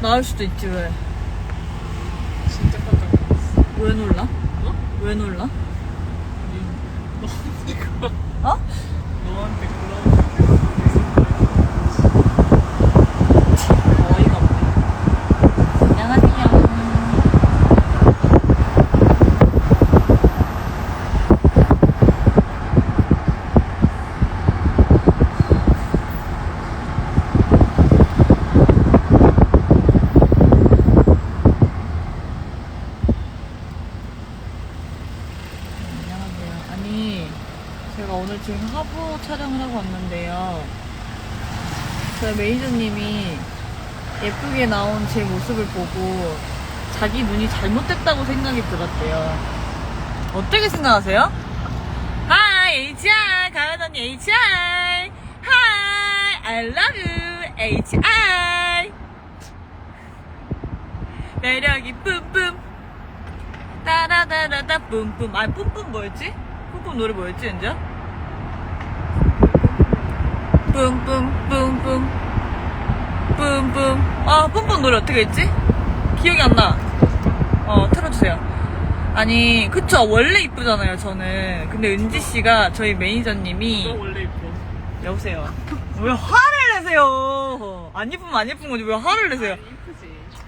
나을 수도 있지 왜? 진짜 깜짝 놀랐어. 왜 놀라? 어? 왜 놀라? 아니, 너한테 그런, 어? 너한테 그런. 어이가 없네. 안녕하세요. 안녕하세요. 아니, 제가 오늘 지금 화보 촬영을 하고 왔는데요. 저희 매니저님이 예쁘게 나온 제 모습을 보고 자기 눈이 잘못됐다고 생각이 들었대요. 어떻게 생각하세요? Hi, HR! 가연 언니 HR! Hi! I love you! HR! 매력이 뿜뿜! 따라다라다 뿜뿜. 아, 뿜뿜 뭐였지? 뿜뿜 노래 뭐였지, 은자? 뿜뿜, 뿜뿜. 뿜뿜. 아, 뿜뿜 노래 어떻게 했지? 기억이 안 나. 어, 틀어주세요. 아니, 그쵸. 원래 이쁘잖아요, 저는. 근데 은지씨가 저희 매니저님이. 너 원래 이뻐. 여보세요. 왜 화를 내세요? 안 예쁘면 안 예쁜 거지 왜 화를 내세요?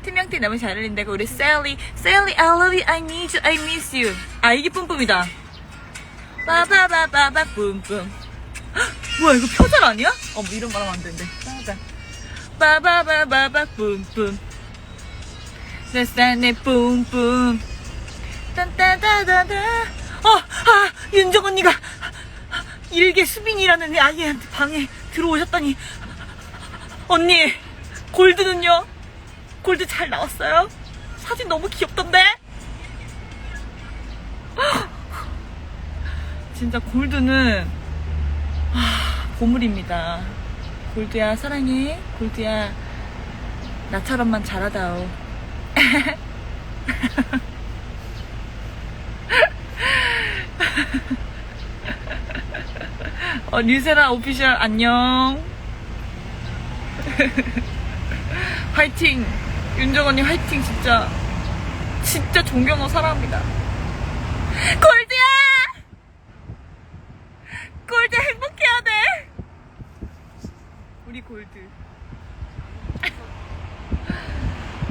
팀명티 너무 잘 어울린다. 우리 셀리. 셀리, I love you, I need you, I miss you. 아, 이게 뿜뿜이다. 빠바바바바 뿜뿜. 헉, 뭐야, 이거 표절 아니야? 어, 뭐 이런 말 하면 안 되는데. 따다. 빠바바바바 뿜뿜. 내 산에 뿜뿜. 딴따다다다. 어, 아, 윤정 언니가 일개 수빈이라는 아이한테 방에 들어오셨다니. 언니, 골드는요? 골드 잘 나왔어요? 사진 너무 귀엽던데? 진짜 골드는 아, 보물입니다. 골드야 사랑해. 골드야 나처럼만 잘하다오. 어, 뉴세라 오피셜 안녕. 화이팅! 윤정 언니 화이팅 진짜 진짜 존경하고 사랑합니다. 골드야! 골드 해야 돼. 우리 골드.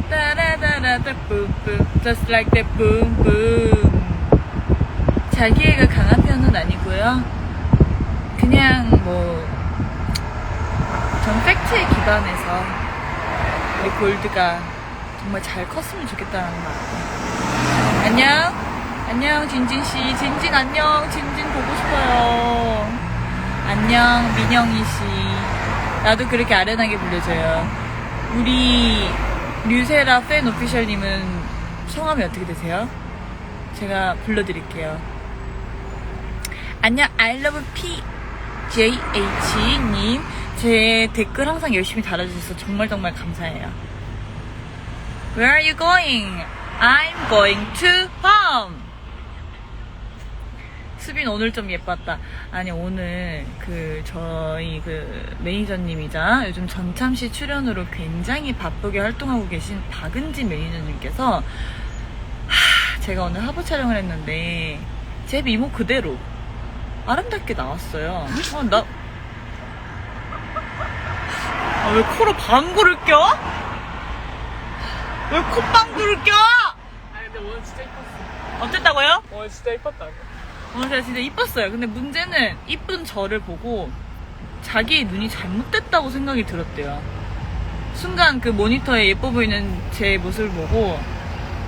따라다라다 뿜뿜 just like that 뿜뿜 자기애가 강한 편은 아니고요. 그냥 뭐 전 팩트에 기반해서 우리 골드가 정말 잘 컸으면 좋겠다는 마음. 안녕. 안녕, 진진씨. 진진 안녕. 진진 보고 싶어요. 안녕, 민영이 씨. 나도 그렇게 아련하게 불려줘요. 우리 류세라 팬 오피셜님은 성함이 어떻게 되세요? 제가 불러드릴게요. 안녕, I love PJH님. 제 댓글 항상 열심히 달아주셔서 정말 정말 감사해요. Where are you going? I'm going to home. 수빈 오늘 좀 예뻤다. 아니 오늘 그 저희 그 매니저님이자 요즘 전참시 출연으로 굉장히 바쁘게 활동하고 계신 박은지 매니저님께서 하, 제가 오늘 화보 촬영을 했는데 제 미모 그대로 아름답게 나왔어요. 어, 나, 아, 왜 코로 방구를 껴? 왜 콧방구를 껴? 아, 근데 오늘 진짜 이뻤어. 어땠다고요? 오늘 진짜 이뻤다고. 오늘 제가 진짜 이뻤어요. 근데 문제는 이쁜 저를 보고 자기 눈이 잘못됐다고 생각이 들었대요. 순간 그 모니터에 예뻐 보이는 제 모습을 보고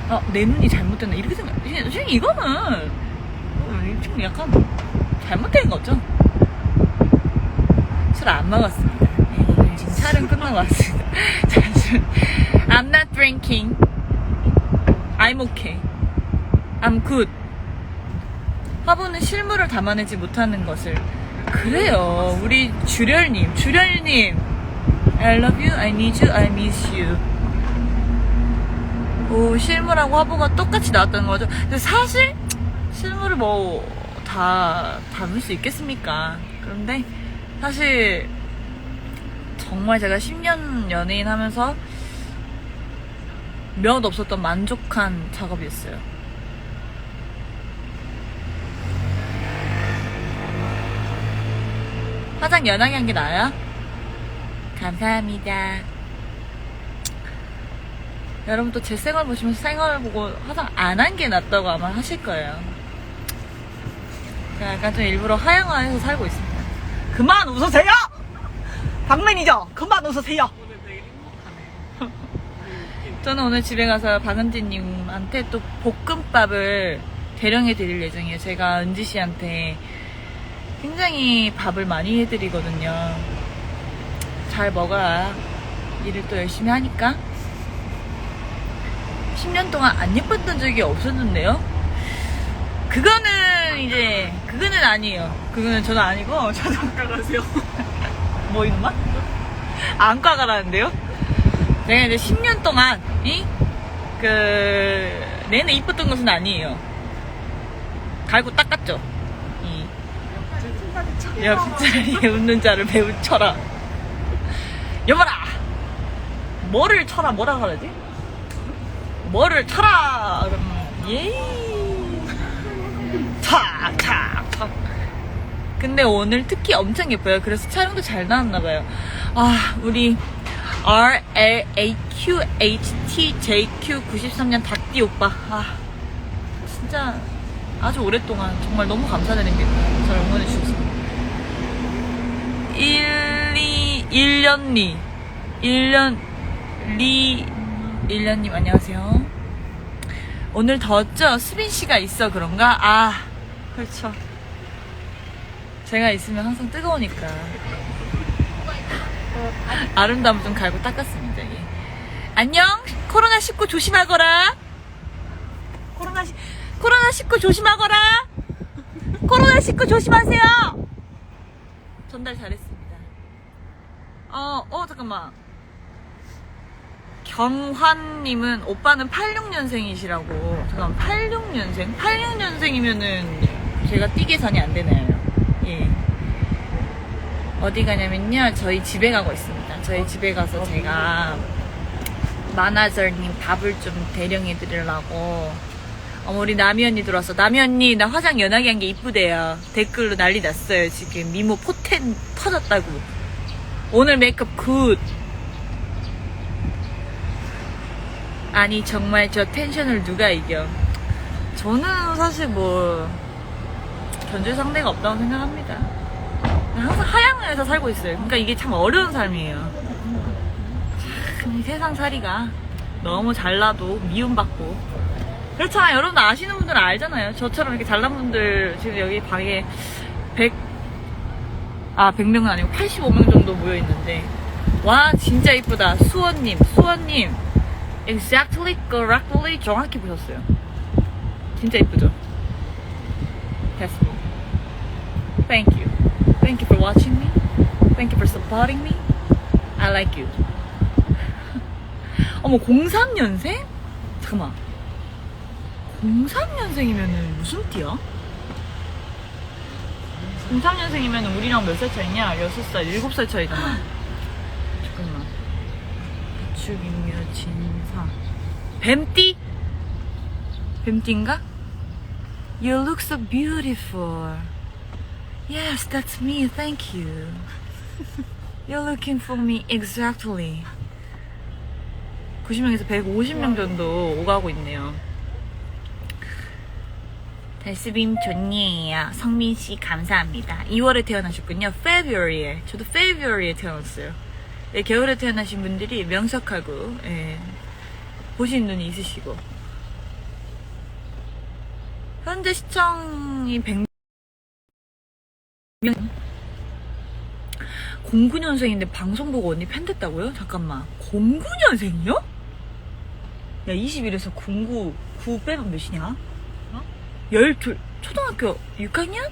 아, 내 눈이 잘못됐나 이렇게 생각. 선생님 이거는 어, 좀 약간 잘못된 거죠. 술 안 먹었습니다. 네, 지금 촬영 끝나고 왔습니다. I'm not drinking. I'm okay. I'm good. 화보는 실물을 담아내지 못하는 것을. 그래요. 우리 주렬님 주렬님. I love you, I need you, I miss you. 오 실물하고 화보가 똑같이 나왔다는 거죠? 근데 사실 실물을 뭐 다 담을 수 있겠습니까? 그런데 사실 정말 제가 10년 연예인 하면서 몇 없었던 만족한 작업이었어요. 화장 연하게 한 게 나아요? 감사합니다. 여러분 또 제 생활 보시면서 생활 보고 화장 안 한 게 낫다고 아마 하실 거예요. 제가 약간 좀 일부러 하향화해서 살고 있습니다. 그만 웃으세요! 박 매니저, 그만 웃으세요! 저는 오늘 집에 가서 박은지님한테 또 볶음밥을 대령해 드릴 예정이에요. 제가 은지 씨한테 굉장히 밥을 많이 해드리거든요. 잘 먹어야 일을 또 열심히 하니까. 10년 동안 안 예뻤던 적이 없었는데요. 그거는 이제, 그거는 아니에요. 그거는 저는 아니고, 저도 가가세요. 뭐 이놈아? 안과 가라는데요? 내가 이제 10년 동안 이? 그 내내 이뻤던 것은 아니에요. 갈고 닦았죠. 이 옆자리에 웃는 자를 배우 쳐라. 여봐라. 뭐를 쳐라 뭐라 그러지? 뭐를 쳐라. 그러면 예이. 탁탁 탁. 근데 오늘 특히 엄청 예뻐요. 그래서 촬영도 잘 나왔나봐요. 아, 우리 R L A Q H T J Q 93년 닭띠 오빠. 아, 진짜 아주 오랫동안 정말 너무 감사드립니다. 저를 응원해 주셔서. 1년 리. 1년 리. 1년님 안녕하세요. 오늘 더웠죠? 수빈 씨가 있어 그런가? 아, 그렇죠. 제가 있으면 항상 뜨거우니까 아름다움 좀 갈고 닦았습니다. 예. 안녕. 코로나 19 조심하거라. 코로나 시, 코로나 19 조심하거라. 코로나 19 조심하세요. 전달 잘했습니다. 어, 어 잠깐만. 경환님은 오빠는 86년생이시라고. 잠깐 86년생? 86년생이면은 제가 띠 계산이 안 되나요? 예. 어디 가냐면요. 저희 집에 가고 있습니다. 저희 집에 가서 제가 마나저님 밥을 좀 대령해 드리려고. 어머, 우리 나미 언니 들어왔어. 나미 언니, 나 화장 연하게 한 게 이쁘대요. 댓글로 난리 났어요. 지금 미모 포텐 터졌다고. 오늘 메이크업 굿. 아니, 정말 저 텐션을 누가 이겨. 저는 사실 뭐, 견줄 상대가 없다고 생각합니다. 항상 하향해서 살고 있어요. 그러니까 이게 참 어려운 삶이에요. 참, 이 세상 살이가 너무 잘나도 미움받고. 그렇잖아요. 여러분 아시는 분들은 알잖아요. 저처럼 이렇게 잘난 분들 지금 여기 방에 100, 아, 100명은 아니고 85명 정도 모여 있는데. 와, 진짜 이쁘다. 수원님, 수원님. exactly, correctly 정확히 보셨어요. 진짜 이쁘죠? 됐습니다. Thank you. Thank you for watching me. Thank you for supporting me. I like you. 어머, 03년생? 잠깐만. 03년생이면은 무슨 띠야? 03년생이면 우리랑 몇 살 차이냐? 6살, 7살 차이잖아. 잠깐만. 부축, 임묘, 진사. 뱀띠? 뱀띠인가? You look so beautiful. Yes, that's me. Thank you. You're looking for me exactly. 90명에서 150명 정도 오가고 있네요. 달스빔 존니에요. 성민 씨 감사합니다. 2월에 태어나셨군요. February에. 저도 February에 태어났어요. 네, 겨울에 태어나신 분들이 명석하고 예, 보신 눈이 있으시고 현재 시청이 100명 09년생인데 방송 보고 언니 팬 됐다고요? 잠깐만 09년생이요? 야 21에서 09 9 빼면 몇이냐? 어? 12 초등학교 6학년?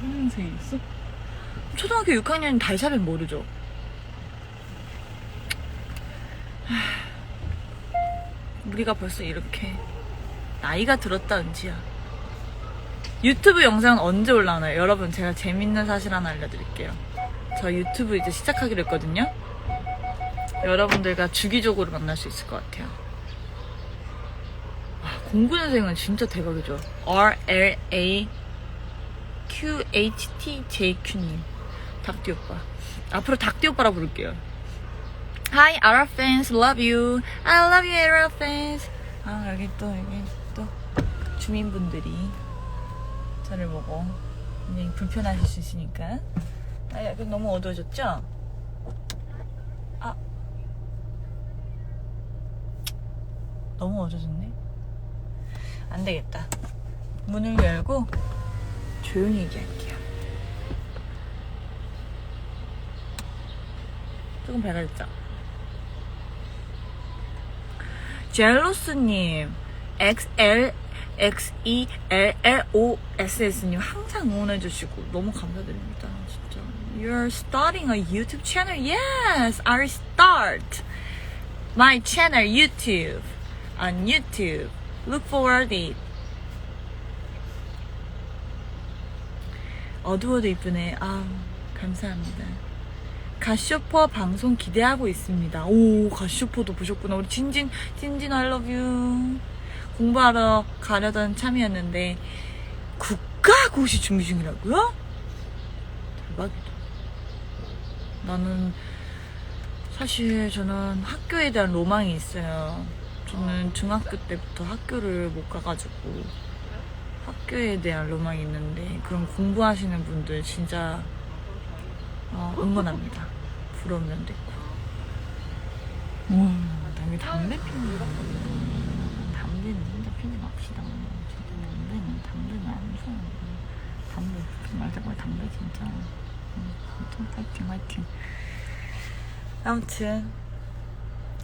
9년생 있어? 초등학교 6학년 달샤면 모르죠 하, 우리가 벌써 이렇게 나이가 들었다 은지야 유튜브 영상은 언제 올라오나요? 여러분 제가 재밌는 사실 하나 알려드릴게요 저 유튜브 이제 시작하기로 했거든요 여러분들과 주기적으로 만날 수 있을 것 같아요. 아, 공부년생은 진짜 대박이죠. R L A Q H T J Q님, 닭띠 오빠. 앞으로 닭띠 오빠라 부를게요. Hi, Ara fans, love you. I love you, Ara fans. 아 여기 또 여기 또 주민분들이 저를 보고 굉장히 불편하실 수 있으니까. 아, 여기 너무 어두워졌죠? 아. 너무 어두워졌네. 안 되겠다. 문을 열고 조용히 얘기할게요. 조금 밝아졌죠? 젤로스님, XL, XELLOSS님 항상 응원해주시고 너무 감사드립니다. 진짜. You're starting a YouTube channel? Yes, I'll start my channel YouTube on YouTube. Look forward it. 어두워도 이쁘네. 아, 감사합니다. 가쇼퍼 방송 기대하고 있습니다. 오, 가쇼퍼도 보셨구나. 우리 진진, 진진 I love you. 공부하러 가려던 참이었는데 국가고시 준비 중이라고요? 대박이다. 나는 사실 저는 학교에 대한 로망이 있어요. 저는 중학교 때부터 학교를 못 가가지고 학교에 대한 로망이 있는데 그런 공부하시는 분들 진짜 어, 응원합니다. 부러우면 됐고. 음, 여기 담배 피는 거. 담배는 진짜 피지 맙시다. 진짜 담배는 담배는 안 좋아. 담배 피지 말자고 담배 진짜. 음, 아무튼 파이팅 파이팅. 아무튼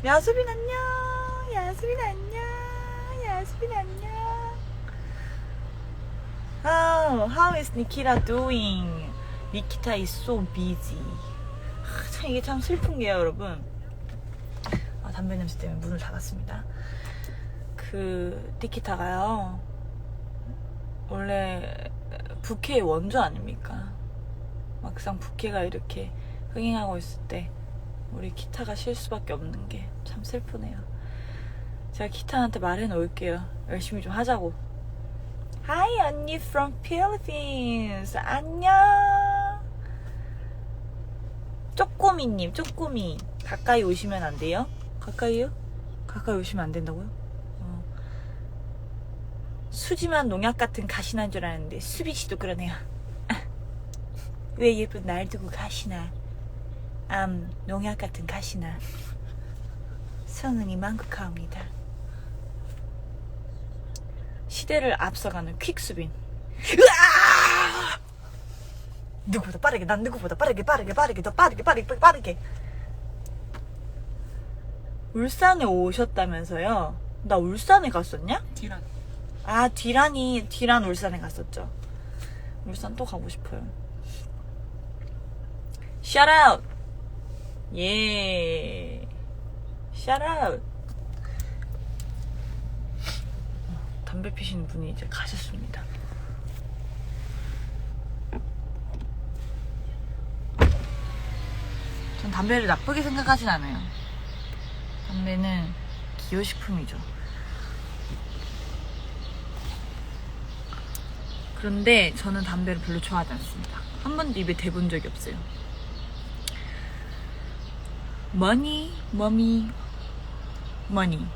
야수빈 안녕. 야수빈 안녕. 야수빈 안녕. Oh, how is Nikita doing? 니키타 is so busy. 하, 참 이게 참 슬픈 게요, 여러분. 아, 담배 냄새 때문에 문을 닫았습니다. 그 니키타가요. 원래 부캐의 원조 아닙니까? 막상 부캐가 이렇게 흥행하고 있을 때 우리 기타가 쉴 수밖에 없는 게 참 슬프네요. 제가 기타한테 말해 놓을게요. 열심히 좀 하자고. Hi 언니 from Philippines. 안녕. 쪼꼬미님, 쪼꼬미. 가까이 오시면 안 돼요? 가까이요? 가까이 오시면 안 된다고요? 어. 수지만 농약 같은 가시난 줄 알았는데 수빈 씨도 그러네요. 왜 예쁜 날 두고 가시나? 암 농약 같은 가시나? 성은이 만극하옵니다. 시대를 앞서가는 퀵수빈. 으아! 누구보다 빠르게, 난 누구보다 빠르게, 빠르게, 빠르게, 더 빠르게, 빠르게, 빠르게. 울산에 오셨다면서요? 나 울산에 갔었냐? 디란. 아, 디란이, 디란 울산에 갔었죠. 울산 또 가고 싶어요. Out! 예. Out! 담배 피시는 분이 이제 가셨습니다. 전 담배를 나쁘게 생각하진 않아요. 담배는 기호식품이죠. 그런데 저는 담배를 별로 좋아하지 않습니다. 한 번도 입에 대본 적이 없어요. 머니, 머미, 머니.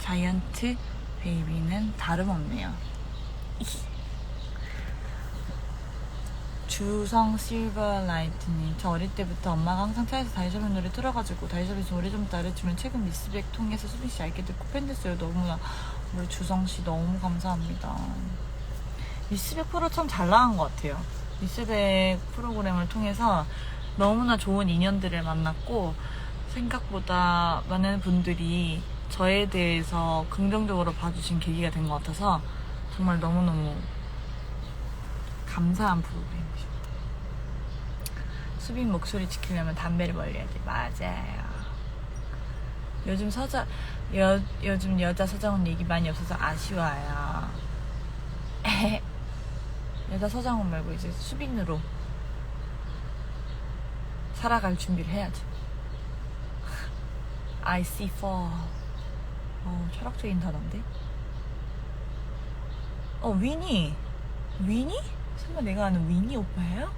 자이언트 베이비는 다름없네요. 주성 실버라이트님 저 어릴 때부터 엄마가 항상 차에서 다이저빈 노래 틀어가지고 다이저빈 오래전부터 알려주면 최근 미스백 통해서 수빈씨 알게 됐고 팬 됐어요. 너무나. 우리 주성씨 너무 감사합니다. 미스백 프로 참 잘 나간 것 같아요. 미스백 프로그램을 통해서 너무나 좋은 인연들을 만났고 생각보다 많은 분들이 저에 대해서 긍정적으로 봐주신 계기가 된 것 같아서 정말 너무너무 감사한 프로그램이죠. 수빈 목소리 지키려면 담배를 멀리해야지. 맞아요. 요즘 서자, 여, 요즘 여자 서장훈 얘기 많이 없어서 아쉬워요. 여자 서장훈 말고 이제 수빈으로 살아갈 준비를 해야죠. I see fall. 어, 철학적인 단어인데? 어, 위니. 위니? 설마 내가 아는 위니 오빠예요?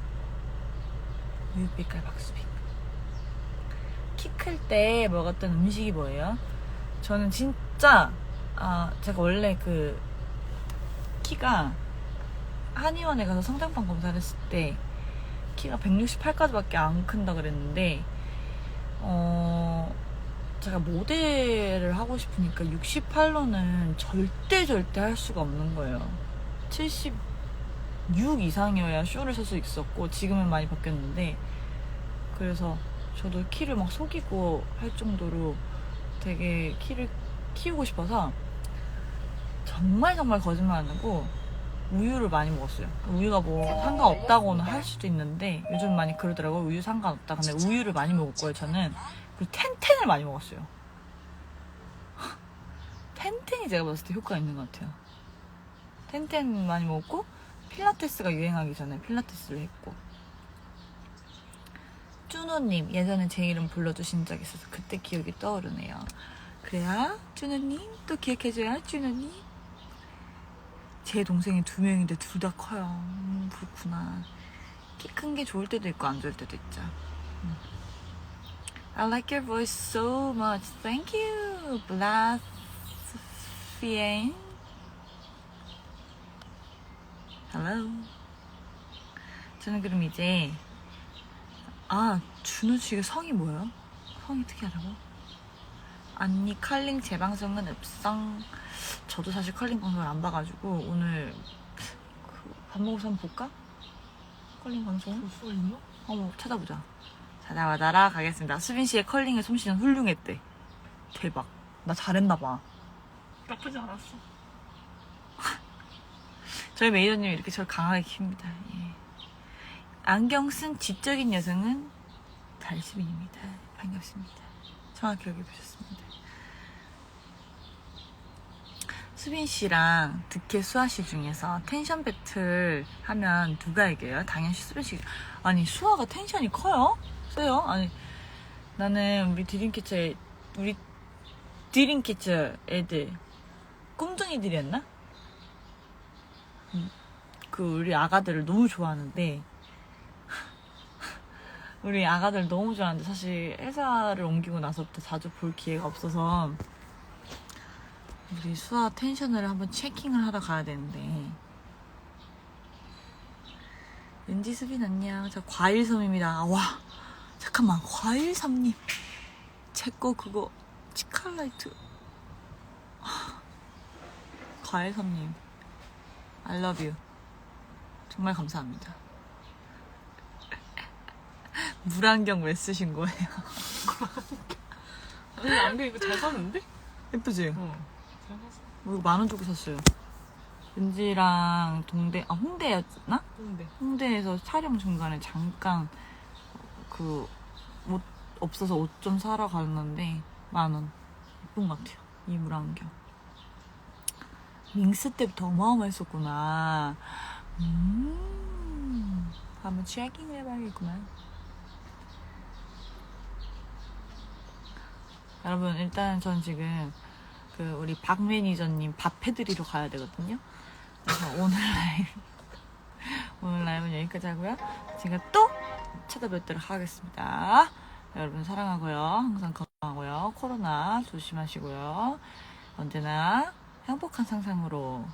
우유빛깔 박수빈. 키 클 때 먹었던 음식이 뭐예요? 저는 진짜, 아, 제가 원래 그, 키가 한의원에 가서 성장판 검사를 했을 때 키가 168까지밖에 안 큰다 그랬는데 어 제가 모델을 하고 싶으니까 68로는 절대 절대 할 수가 없는 거예요. 76 이상이어야 쇼를 설 수 있었고 지금은 많이 바뀌었는데 그래서 저도 키를 막 속이고 할 정도로 되게 키를 키우고 싶어서 정말 정말 거짓말 안 하고 우유를 많이 먹었어요. 우유가 뭐 상관없다고는 할 수도 있는데 요즘 많이 그러더라고요. 우유 상관없다. 근데 우유를 많이 먹었고요. 저는 그리고 텐텐을 많이 먹었어요. 텐텐이 제가 봤을 때 효과가 있는 것 같아요. 텐텐 많이 먹고 필라테스가 유행하기 전에 필라테스를 했고 쭈노님 예전에 제 이름 불러주신 적 있어서 그때 기억이 떠오르네요. 그래야 쭈노님 또 기억해줘요 쭈노님. 제 동생이 두 명인데 둘 다 커요. 음, 그렇구나. 키 큰 게 좋을 때도 있고 안 좋을 때도 있죠. 음. I like your voice so much. Thank you, Blasphien. Hello. 저는 그럼 이제 아 준우 씨가 성이 뭐예요? 성이 특이하다고? 언니 컬링 재방송은 읍성. 저도 사실 컬링 방송을 안 봐가지고 오늘 그 밥 먹어서 한번 볼까? 컬링 방송? 볼 수가 있나? 한번 찾아보자. 찾아와달라 가겠습니다. 수빈 씨의 컬링의 솜씨는 훌륭했대. 대박. 나 잘했나봐. 나쁘지 않았어. 저희 매니저님이 이렇게 저를 강하게 키웁니다. 예. 안경 쓴 지적인 여성은 달수빈입니다. 반갑습니다. 정확히 여기 보셨습니다. 수빈 씨랑 득혜 수아 씨 중에서 텐션 배틀 하면 누가 이겨요? 당연히 수빈 씨. 아니 수아가 텐션이 커요? 세요? 아니 나는 우리 드림캐쳐 우리 드림캐쳐 애들 꿈둥이들이었나? 음, 그 우리 아가들을 너무 좋아하는데 우리 아가들 너무 좋아하는데 사실 회사를 옮기고 나서부터 자주 볼 기회가 없어서 우리 수아 텐션을 한번 체킹을 하러 가야 되는데 은지 수빈 안녕 저 과일섬입니다 와 잠깐만 과일섬님 제 거 그거 치칼라이트 과일섬님 I love you 정말 감사합니다 물안경 왜 쓰신 거예요? 아니, 안경 이거 잘 샀는데? 예쁘지? 어. 잘 샀어. 이거 만원 주고 샀어요 은지랑 동대 아 홍대였나? 근데 홍대에서 촬영 중간에 잠깐 그 옷 없어서 옷 좀 사러 갔는데 만 원. 예쁜 것 같아요. 이 물안경. 밍스 때부터 어마어마했었구나. 음, 한번 체킹을 해봐야겠구만. 여러분 일단 전 지금 그 우리 박 매니저님 밥 해드리러 가야 되거든요. 그래서 오늘 라이브 오늘 라이브는 여기까지 하고요. 제가 또 찾아뵙도록 하겠습니다. 여러분 사랑하고요. 항상 건강하고요. 코로나 조심하시고요. 언제나 행복한 상상으로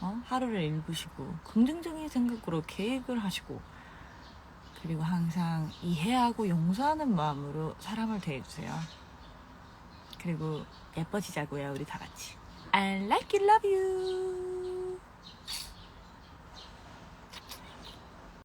어? 하루를 일구시고 긍정적인 생각으로 계획을 하시고 그리고 항상 이해하고 용서하는 마음으로 사람을 대해주세요. 그리고 예뻐지자고요, 우리 다 같이. I like you, love you.